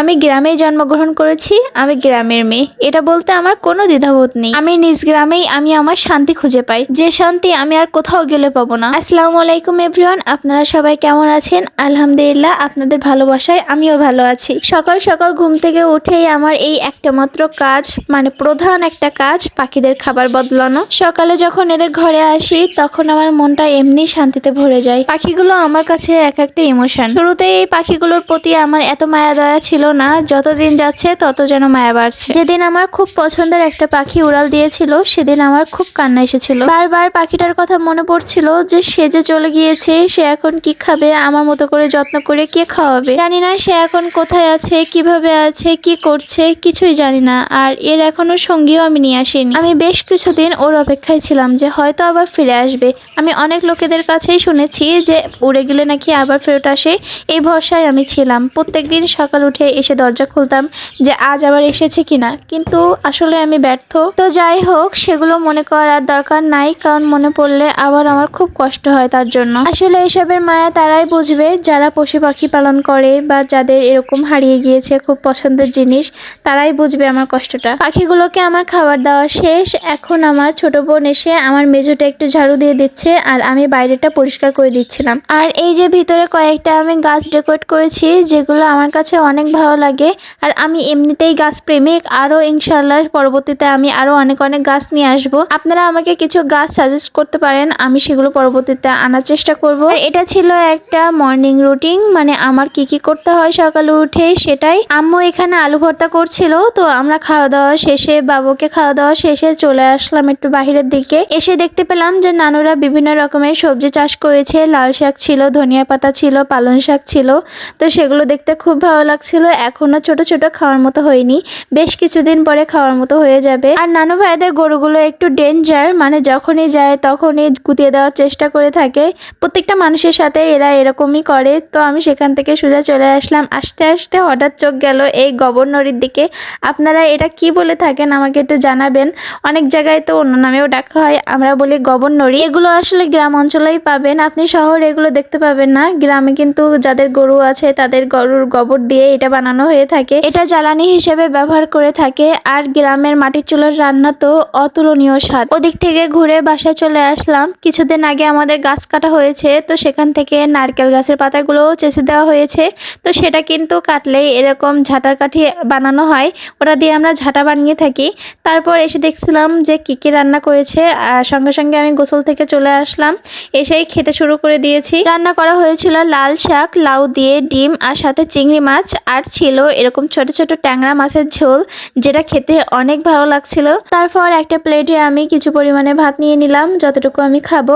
আমি গ্রামেই জন্মগ্রহণ করেছি, আমি গ্রামের মেয়ে। এটা বলতে আমার কোনো দ্বিধাবোধ নেই। আমি নিজ গ্রামেই আমি আমার শান্তি খুঁজে পাই। যে শান্তি আমি আর কোথাও গেলে পাবো না। আসসালামু আলাইকুম এভরিওয়ান আপনারা সবাই কেমন আছেন? আলহামদুলিল্লাহ, আপনাদের ভালোবাসায় আমিও ভালো আছি। সকাল সকাল ঘুম থেকে উঠেই আমার এই একটা মাত্র কাজ মানে প্রধান একটা কাজ, পাখিদের খাবার বদলানো। সকালে যখন এদের ঘরে আসি, তখন আমার মনটা এমনি শান্তিতে ভরে যায়। পাখিগুলো আমার কাছে এক একটা ইমোশন। শুরুতে এই পাখিগুলোর প্রতি আমার এত মায়া দয়া ছিল না, যতদিন যাচ্ছে তত যেন মায়া বাড়ছে। যেদিন আমার খুব পছন্দের একটা পাখি উড়াল দিয়েছিল, সেদিন আমার খুব কান্না এসেছিল। বারবার পাখিটার কথা মনে পড়ছিল যে সে যে চলে গিয়েছে, সে এখন কি খাবে, আমার মতো করে যত্ন করে কে খাওয়াবে? জানি না সে এখন কোথায় আছে, কীভাবে আছে, কি করছে, কিছুই জানি না, আর এর এখনও সঙ্গীও আমি নিয়ে আসিনি। আমি বেশ কিছুদিন ওর অপেক্ষায় ছিলাম যে হয়তো আবার ফিরে আসবে। আমি অনেক লোকেদের কাছেই শুনেছি যে উড়ে গেলে নাকি আবার ফেরত আসে, এই ভরসায় আমি ছিলাম। প্রত্যেকদিন সকাল উঠে এসে দরজা খুলতাম যে আজ আবার এসেছে কিনা। কিন্তু আসলে আমি ব্যর্থ। তো যাই হোক, সেগুলো মনে করার দরকার নাই, কারণ মনে পড়লে আবার আমার খুব কষ্ট হয় তার জন্য। আসলে এসবের মায়া তারাই বুঝবে, যারা পশু পাখি পালন করে বা যাদের এরকম হারিয়ে গিয়েছে খুব পছন্দের জিনিস, তারাই বুঝবে আমার কষ্টটা। পাখিগুলোকে আমার খাবার দেওয়া শেষ। এখন আমার ছোট বোন এসে আমার মেজোটা একটু ঝাড়ু দিয়ে দিচ্ছে আর আমি বাইরেটা পরিষ্কার করে দিচ্ছিলাম। আর এই যে ভিতরে কয়েকটা আমি গাছ ডেকোরেট করেছি, যেগুলো আমার কাছে অনেক ভালো লাগে। আর আমি এমনিতেই গাছ প্রেমিক। আরও ইনশাল্লাহ পরবর্তীতে আমি আরও অনেক অনেক গাছ নিয়ে আসব। আপনারা আমাকে কিছু গাছ সাজেস্ট করতে পারেন। আমি সেগুলো পরবর্তীতে আনার চেষ্টা করব। এটা ছিল একটা মর্নিং রুটিন মানে আমার কি কি করতে হয় সকালে উঠে সেটাই। আম্মু এখানে আলু ভর্তা করছিল, তো আমরা খাওয়া দাওয়া শেষে বাবুকে খাওয়া দাওয়া শেষে চলে আসলাম একটু বাহিরের দিকে। এসে দেখতে পেলাম যে নানুরা বিভিন্ন রকমের সবজি চাষ করেছে। লাল শাক ছিল, ধনিয়া পাতা ছিল, পালং শাক ছিল, তো সেগুলো দেখতে খুব ভালো লাগছিল। এখনও ছোট ছোট খাওয়ার মতো হয়নি। বেশ কিছুদিন পরে খাওয়ার মতো হয়ে যাবে। আর নানু ভাইদের গরুগুলো একটু ডেঞ্জার মানে যখনই যায় তখনই গুতিয়ে দেওয়ার চেষ্টা করে থাকে। প্রত্যেকটা মানুষের সাথে এরা এরকমই করে। তো আমি সেখান থেকে সোজা চলে আসলাম। আস্তে আস্তে হঠাৎ চোখ গেল এই গভর্নরের দিকে। আপনারা এটা কি বলে থাকেন আমাকে একটু জানাবেন। অনেক জায়গায় তো অন্য নামেও ডাকা হয়। আমরা বলি গভর্নরি এগুলো আসলে গ্রাম অঞ্চলেই পাবেন। আপনি শহরে এগুলো দেখতে পাবেন না। গ্রামে কিন্তু যাদের গরু আছে তাদের গরুর গোবর দিয়ে এটা বানানো হয়ে থাকে। এটা জ্বালানি হিসেবে ব্যবহার করে থাকে আর গ্রামের মাটির চুলার রান্না তো অতুলনীয় স্বাদ। ওদিক থেকে ঘুরে বাসায় চলে আসলাম। কিছুদিন আগে আমাদের গাছ কাটা হয়েছে, তো সেখান থেকে নারকেল গাছের পাতাগুলোও চেঁচে দেওয়া হয়েছে। তো সেটা কিন্তু কাটলেই এরকম ঝাঁটার কাঠি বানানো হয়। ওটা দিয়ে আমরা ঝাঁটা বানিয়ে থাকি। তারপর এসে দেখছিলাম যে কী কী রান্না করেছে। আর সঙ্গে সঙ্গে আমি গোসল থেকে চলে আসলাম। এসেই খেতে শুরু করে দিয়েছি। রান্না করা হয়েছিল লাল শাক, লাউ দিয়ে ডিম, আর সাথে চিংড়ি মাছ, আর ছিল এরকম ছোট ছোট ট্যাংরা মাছের ঝোল যেটা খেতে অনেক ভালো লাগছিল। তারপর একটা প্লেটে আমি কিছু পরিমাণে ভাত নিয়ে নিলাম, যতটুকু আমি খাব।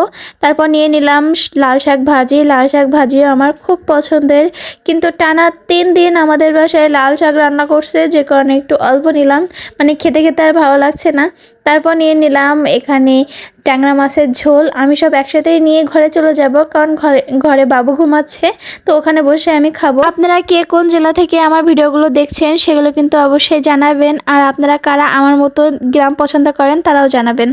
তারপর নিয়ে নিলাম লাল শাক ভাজি। লাল শাক ভাজিও আমার খুব পছন্দের। কিন্তু টানা তিন দিন আমাদের বাসায় লাল শাক রান্না করছে, যে কারণে একটু অল্প নিলাম। মানে খেতে খেতে আর ভালো লাগছে না। তারপর নিয়ে নিলাম এখানে ট্যাংরা মাছের ঝোল। আমি সব একসাথেই নিয়ে ঘরে চলে যাব কারণ ঘরে ঘরে বাবু ঘুমাচ্ছে। তো ওখানে বসে আমি খাব। আপনারা কে কোন জেলা থেকে আমার ভিডিওগুলো দেখছেন সেগুলো কিন্তু অবশ্যই জানাবেন। আর আপনারা কারা আমার মতো গ্রাম পছন্দ করেন তারাও জানাবেন।